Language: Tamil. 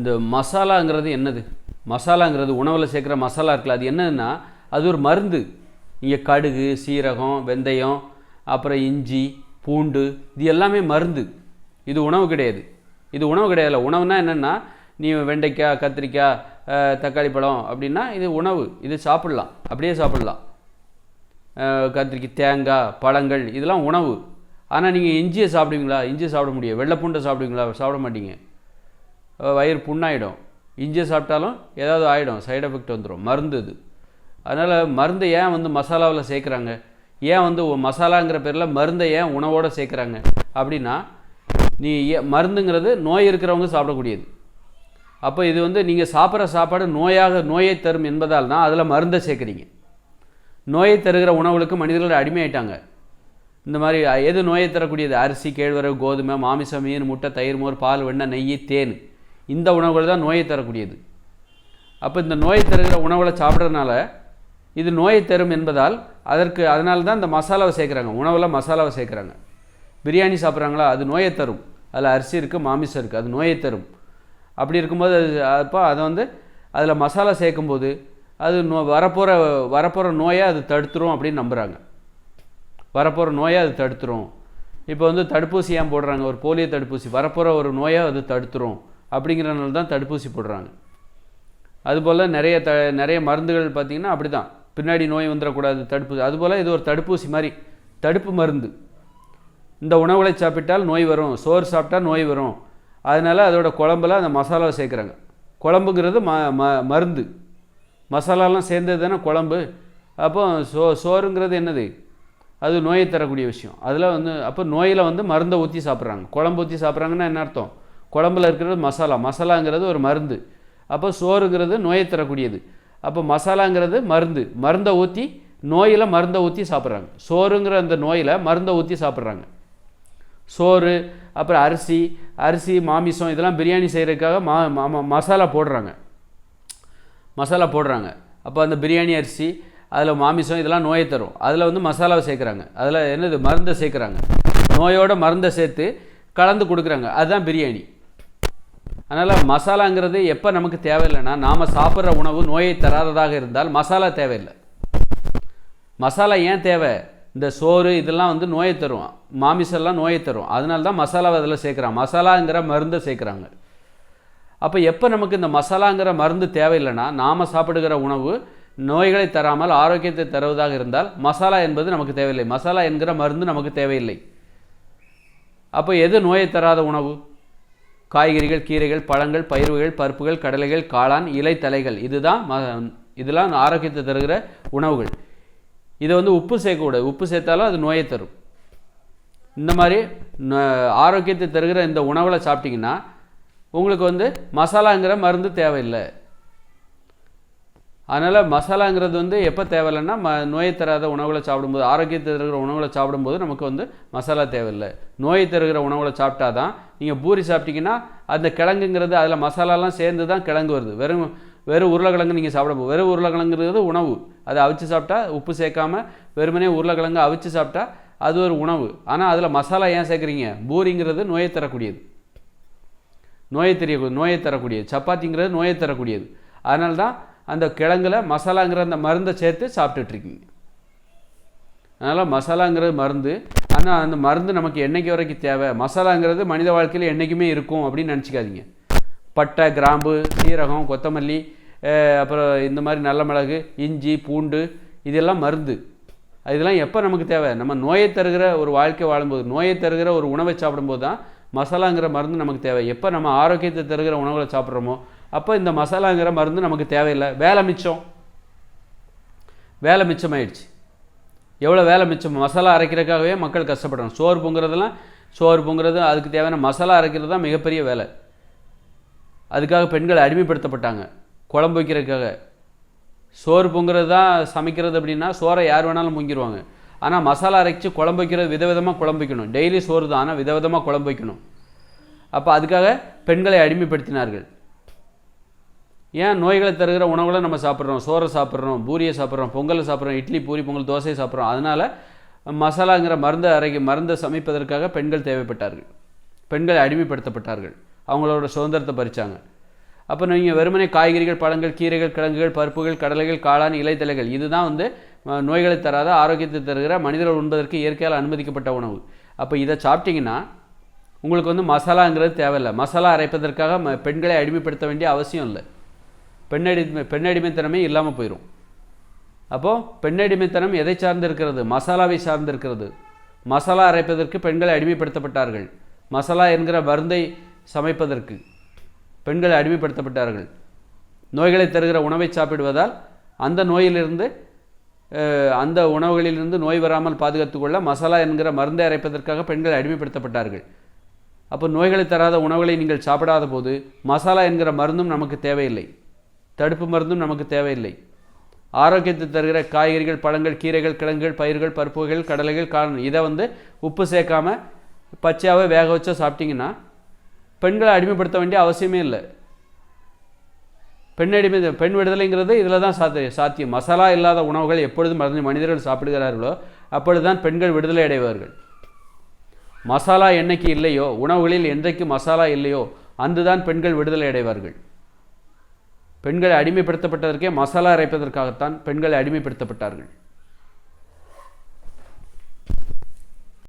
இந்த மசாலாங்கிறது என்னது? மசாலாங்கிறது உணவில் சேர்க்குற மசாலா இருக்குல்ல அது என்னதுன்னா அது ஒரு மருந்து. நீங்கள் கடுகு சீரகம் வெந்தயம் அப்புறம் இஞ்சி பூண்டு இது எல்லாமே மருந்து. இது உணவு கிடையாது. இது உணவு கிடையாது உணவுனா என்னென்னா நீ வெண்டைக்காய் கத்திரிக்காய் தக்காளி பழம் அப்படின்னா இது உணவு. இது சாப்பிட்லாம். அப்படியே சாப்பிட்லாம். கத்திரிக்காய் தேங்காய் பழங்கள் இதெல்லாம் உணவு. ஆனால் நீங்கள் இஞ்சியை சாப்பிடுவீங்களா? இஞ்சி சாப்பிட முடியும் வெள்ளைப்பூண்டை சாப்பிடுவீங்களா? சாப்பிட மாட்டீங்க. வயிறு புண்ணாயிடும். இஞ்சி சாப்பிட்டாலும் ஏதாவது ஆகிடும் சைடு எஃபெக்ட் வந்துடும் மருந்து இது. அதனால் மருந்து ஏன் வந்து மசாலாவில் சேர்க்குறாங்க? ஏன் வந்து மசாலாங்கிற பேரில் மருந்தை ஏன் உணவோடு சேர்க்குறாங்க? அப்படின்னா நீ ஏ- மருந்துங்கிறது நோய் இருக்கிறவங்க சாப்பிடக்கூடியது. அப்போ இது வந்து நீங்கள் சாப்பிட்ற சாப்பாடு நோயாக நோயை தரும் என்பதால் தான் அதில் மருந்தை சேர்க்குறீங்க. நோயை தருகிற உணவுகளுக்கு மனிதர்கள் அடிமையாயிட்டாங்க இந்த மாதிரி எது நோயை தரக்கூடியது? அரிசி கேழ்வரகு கோதுமை மாமிசம் மீன் முட்டை தயிர் மோர் பால் வெண்ணெய் நெய் தேன். இந்த உணவுகள் தான் நோயை தரக்கூடியது. அப்போ இந்த நோயை தருகிற உணவுகளை சாப்பிட்றதுனால இது நோயை தரும் என்பதால் அதற்கு அதனால தான் இந்த மசாலாவை சேர்க்குறாங்க. உணவில் மசாலாவை சேர்க்குறாங்க. பிரியாணி சாப்பிட்றாங்களா? அது நோயை தரும். அதில் அரிசி இருக்குது மாமிசம் இருக்குது அது நோயை தரும். அப்படி இருக்கும்போது அது அப்போ அதை வந்து அதில் மசாலா சேர்க்கும்போது அது நோ வரப்போகிற வரப்போகிற நோயை அது தடுத்துரும் அப்படின்னு நம்புகிறாங்க வரப்போகிற நோயை அது தடுத்துரும். இப்போ வந்து தடுப்பூசி ஏன் போடுறாங்க? ஒரு போலியோ தடுப்பூசி. வரப்போகிற ஒரு நோயை அது தடுத்துரும். அப்படிங்கிறனால தான் தடுப்பூசி போடுறாங்க. அதுபோல் நிறைய த நிறைய மருந்துகள் பார்த்திங்கன்னா அப்படி தான் பின்னாடி நோய் வந்துடக்கூடாது தடுப்பு அதுபோல் இது ஒரு தடுப்பூசி மாதிரி தடுப்பு மருந்து. இந்த உணவுகளை சாப்பிட்டால் நோய் வரும் சோறு சாப்பிட்டா நோய் வரும். அதனால் அதோட குழம்புல அந்த மசாலாவை சேர்க்குறாங்க. குழம்புங்கிறது ம ம மருந்து. மசாலாலாம் சேர்ந்தது தானே குழம்பு. அப்போ சோ சோறுங்கிறது என்னது? அது நோயை தரக்கூடிய விஷயம். அதில் வந்து அப்போ நோயில் வந்து மருந்தை ஊற்றி சாப்பிட்றாங்க. குழம்பு ஊற்றி சாப்பிட்றாங்கன்னா என்ன அர்த்தம்? குழம்புல இருக்கிறது மசாலா. மசாலாங்கிறது ஒரு மருந்து. அப்போ சோறுங்கிறது நோயை தரக்கூடியது. அப்போ மசாலாங்கிறது மருந்து. மருந்தை ஊற்றி நோயில் மருந்தை ஊற்றி சாப்பிட்றாங்க. சோறுங்கிற அந்த நோயில் மருந்தை ஊற்றி சாப்பிட்றாங்க. சோறு அப்புறம் அரிசி அரிசி மாமிசம் இதெல்லாம் பிரியாணி செய்கிறதுக்காக மா மசாலா போடுறாங்க. மசாலா போடுறாங்க. அப்போ அந்த பிரியாணி அரிசி அதில் மாமிசம் இதெல்லாம் நோயை தரும். அதில் வந்து மசாலாவை சேர்க்குறாங்க. அதில் என்னது? மருந்தை சேர்க்குறாங்க. நோயோட மருந்தை சேர்த்து கலந்து கொடுக்குறாங்க. அதுதான் பிரியாணி. அதனால் மசாலாங்கிறது எப்போ நமக்கு தேவையில்லைன்னா நாம் சாப்பிட்ற உணவு நோயை தராததாக இருந்தால் மசாலா தேவையில்லை. மசாலா ஏன் தேவை? இந்த சோறு இதெல்லாம் வந்து நோயை தரும் மாமிசெல்லாம் நோயை தரும். அதனால தான் மசாலாவை அதில் சேர்க்குறாங்க மசாலாங்கிற மருந்தை சேர்க்குறாங்க. அப்போ எப்போ நமக்கு இந்த மசாலாங்கிற மருந்து தேவையில்லைன்னா நாம் சாப்பிடுகிற உணவு நோய்களை தராமல் ஆரோக்கியத்தை தருவதாக இருந்தால் மசாலா என்பது நமக்கு தேவையில்லை. மசாலா என்கிற மருந்து நமக்கு தேவையில்லை. அப்போ எது நோயை தராத உணவு? காய்கறிகள் கீரைகள் பழங்கள் பயிர்கள் பருப்புகள் கடலைகள் காளான் இலை தலைகள். இதுதான் இதெல்லாம் ஆரோக்கியத்தை தருகிற உணவுகள். இதை வந்து உப்பு சேர்க்கக்கூடாது. உப்பு சேர்த்தாலும் அது நோயை தரும். இந்த மாதிரி ந- ஆரோக்கியத்தை தருகிற இந்த உணவுகளை சாப்பிட்டிங்கன்னா உங்களுக்கு வந்து மசாலாங்கிற மருந்து தேவையில்லை. அதனால் மசாலாங்கிறது வந்து எப்போ தேவையில்லைன்னா ம நோயை தராத உணவுகளை சாப்பிடும்போது ஆரோக்கியத்தை தருகிற உணவுகளை சாப்பிடும்போது நமக்கு வந்து மசாலா தேவையில்லை. நோயை தருகிற உணவுகளை சாப்பிட்டா தான் நீங்கள் பூரி சாப்பிட்டீங்கன்னா அந்த கிழங்குங்கிறது அதில் மசாலாலாம் சேர்ந்து தான் கிழங்கு வருது. வெறும் வெறும் உருளைக்கிழங்கு நீங்கள் சாப்பிட வெறும் உருளைக்கிழங்குங்கிறது உணவு. அதை அவிச்சு சாப்பிட்டா உப்பு சேர்க்காம வெறுமனே உருளைக்கிழங்கு அவிச்சு சாப்பிட்டா அது ஒரு உணவு. ஆனால் அதில் மசாலா ஏன் சேர்க்குறீங்க? பூரிங்கிறது நோயை தரக்கூடியது. நோயை தெரிய நோயை தரக்கூடியது. சப்பாத்திங்கிறது நோயை தரக்கூடியது. அதனால தான் அந்த கிழங்குல மசாலாங்கிற அந்த மருந்தை சேர்த்து சாப்பிட்டுட்ருக்கீங்க. அதனால் மசாலாங்கிறது மருந்து. ஆனால் அந்த மருந்து நமக்கு என்னைக்கு வரைக்கும் தேவை? மசாலாங்கிறது மனித வாழ்க்கையில் என்றைக்குமே இருக்கும் அப்படின்னு நினச்சிக்காதீங்க. பட்டை கிராம்பு சீரகம் கொத்தமல்லி அப்புறம் இந்த மாதிரி நல்ல மிளகு இஞ்சி பூண்டு இதெல்லாம் மருந்து. இதெல்லாம் எப்போ நமக்கு தேவை? நம்ம நோயை தருகிற ஒரு வாழ்க்கை வாழும்போது நோயை தருகிற ஒரு உணவை சாப்பிடும்போது தான் மசாலாங்கிற மருந்து நமக்கு தேவை. எப்போ நம்ம ஆரோக்கியத்தை தருகிற உணவுகளை சாப்பிட்றோமோ அப்போ இந்த மசாலாங்கிற மருந்து நமக்கு தேவையில்லை. வேலை மிச்சம். வேலை மிச்சமாயிடுச்சு. எவ்வளோ வேலை மிச்சம்? மசாலா அரைக்கிறதுக்காகவே மக்கள் கஷ்டப்படுறாங்க. சோறு பொங்குறதெல்லாம் சோறு பொங்குறது அதுக்கு தேவையான மசாலா அரைக்கிறது தான் மிகப்பெரிய வேலை. அதுக்காக பெண்கள் அடிமைப்படுத்தப்பட்டாங்க. குழம்பு வைக்கிறதுக்காக. சோறு பொங்குறது தான் சமைக்கிறது அப்படின்னா சோறை யார் வேணாலும் பொங்கிடுவாங்க ஆனால் மசாலா அரைச்சி குழம்பு வைக்கிறது விதவிதமாக குழம்பு வைக்கணும். டெய்லி சோறு தான் ஆனால் விதவிதமாக குழம்பு வைக்கணும். அப்போ அதுக்காக பெண்களை அடிமைப்படுத்தினார்கள். ஏன் நோய்களை தருகிற உணவுகளை நம்ம சாப்பிட்றோம்? சோறை சாப்பிட்றோம் பூரியை சாப்பிட்றோம் பொங்கலை சாப்பிட்றோம் இட்லி பூரி பொங்கல் தோசையை சாப்பிட்றோம். அதனால் மசாலாங்கிற மருந்தை அரைக்க மருந்தை சமைப்பதற்காக பெண்கள் தேவைப்பட்டார்கள். பெண்கள் அடிமைப்படுத்தப்பட்டார்கள். அவங்களோட சுதந்திரத்தை பறித்தாங்க அப்போ நீங்கள் வெறுமனே காய்கறிகள் பழங்கள் கீரைகள் கிழங்குகள் பருப்புகள் கடலைகள் காளான் இலைத்தலைகள் இதுதான் வந்து நோய்களை தராத ஆரோக்கியத்தை தருகிற மனிதர்கள் உண்பதற்கு இயற்கையால் அனுமதிக்கப்பட்ட உணவு. அப்போ இதை சாப்பிட்டிங்கன்னா உங்களுக்கு வந்து மசாலாங்கிறது தேவையில்லை. மசாலா அரைப்பதற்காக ம பெண்களை அடிமைப்படுத்த வேண்டிய அவசியம் இல்லை. பெண்ணடிமை பெண்ணடிமைத்தனமே இல்லாமல் போயிடும் அப்போது பெண்ணடிமைத்தனம் எதை சார்ந்து இருக்கிறது மசாலாவை சார்ந்து இருக்கிறது மசாலா அரைப்பதற்கு பெண்கள் அடிமைப்படுத்தப்பட்டார்கள். மசாலா என்கிற மருந்தை சமைப்பதற்கு பெண்கள் அடிமைப்படுத்தப்பட்டார்கள். நோய்களை தருகிற உணவை சாப்பிடுவதால் அந்த நோயிலிருந்து அந்த உணவுகளிலிருந்து நோய் வராமல் பாதுகாத்துக்கொள்ள மசாலா என்கிற மருந்தை அரைப்பதற்காக பெண்கள் அடிமைப்படுத்தப்பட்டார்கள். அப்போ நோய்களை தராத உணவுகளை நீங்கள் சாப்பிடாத போது மசாலா என்கிற மருந்தும் நமக்கு தேவையில்லை. தடுப்பு மருந்தும் நமக்கு தேவையில்லை. ஆரோக்கியத்தை தருகிற காய்கறிகள் பழங்கள் கீரைகள் கிழங்குகள் பயிர்கள் பருப்புகள் கடலைகள் காரணம் இதை வந்து உப்பு சேர்க்காம பச்சையாகவே வேக வச்சா சாப்பிட்டிங்கன்னா பெண்களை அடிமைப்படுத்த வேண்டிய அவசியமே இல்லை. பெண் அடிமை பெண் விடுதலைங்கிறது இதில் தான் சாத்தியம் சாத்தியம். மசாலா இல்லாத உணவுகள் எப்பொழுது மனித மனிதர்கள் சாப்பிடுகிறார்களோ அப்பொழுதுதான் பெண்கள் விடுதலை அடைவார்கள். மசாலா என்னைக்கு இல்லையோ உணவுகளில் என்றைக்கு மசாலா இல்லையோ அந்துதான் பெண்கள் விடுதலை அடைவார்கள். பெண்கள் அடிமைப்படுத்தப்பட்டதற்கே மசாலா அரைப்பதற்காகத்தான் பெண்கள் அடிமைப்படுத்தப்பட்டார்கள்.